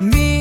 Me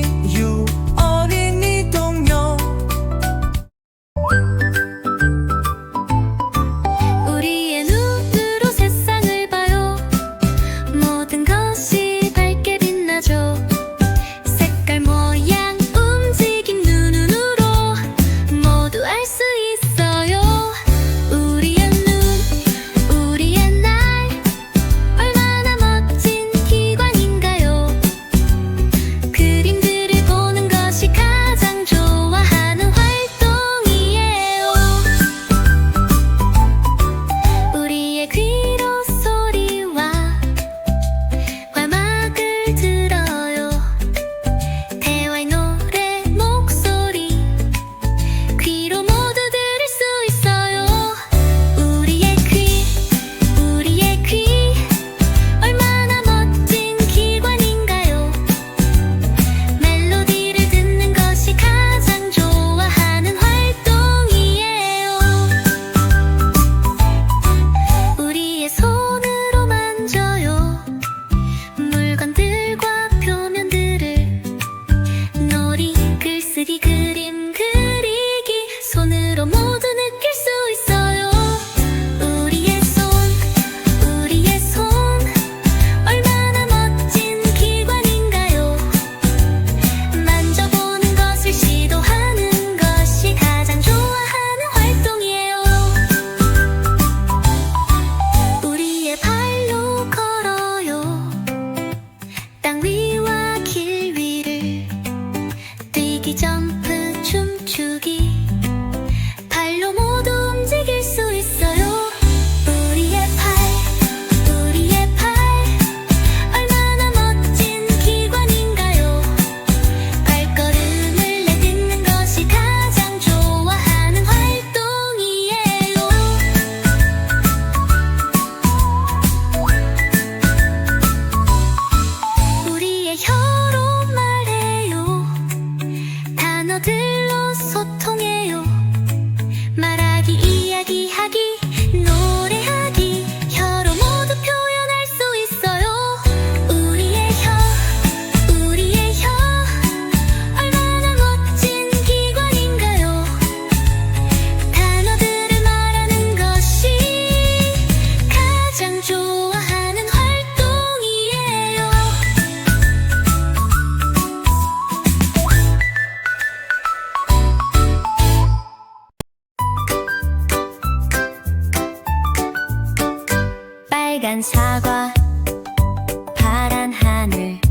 일로 소통해요. 말하 빨간 사과 파란 하늘.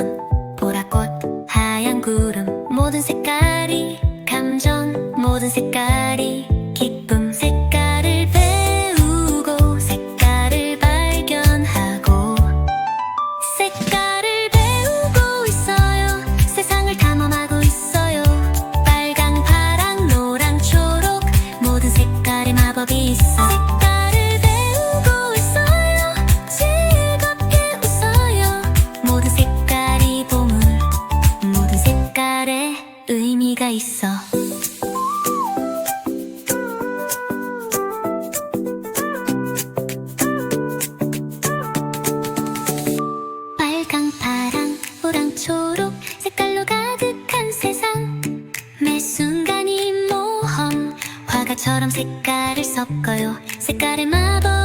넌 보라꽃 하얀 구름 모든 색깔이 감정 모든 색깔이 순간이 모험. 화가처럼 색깔을 섞어요. 색깔의 마법.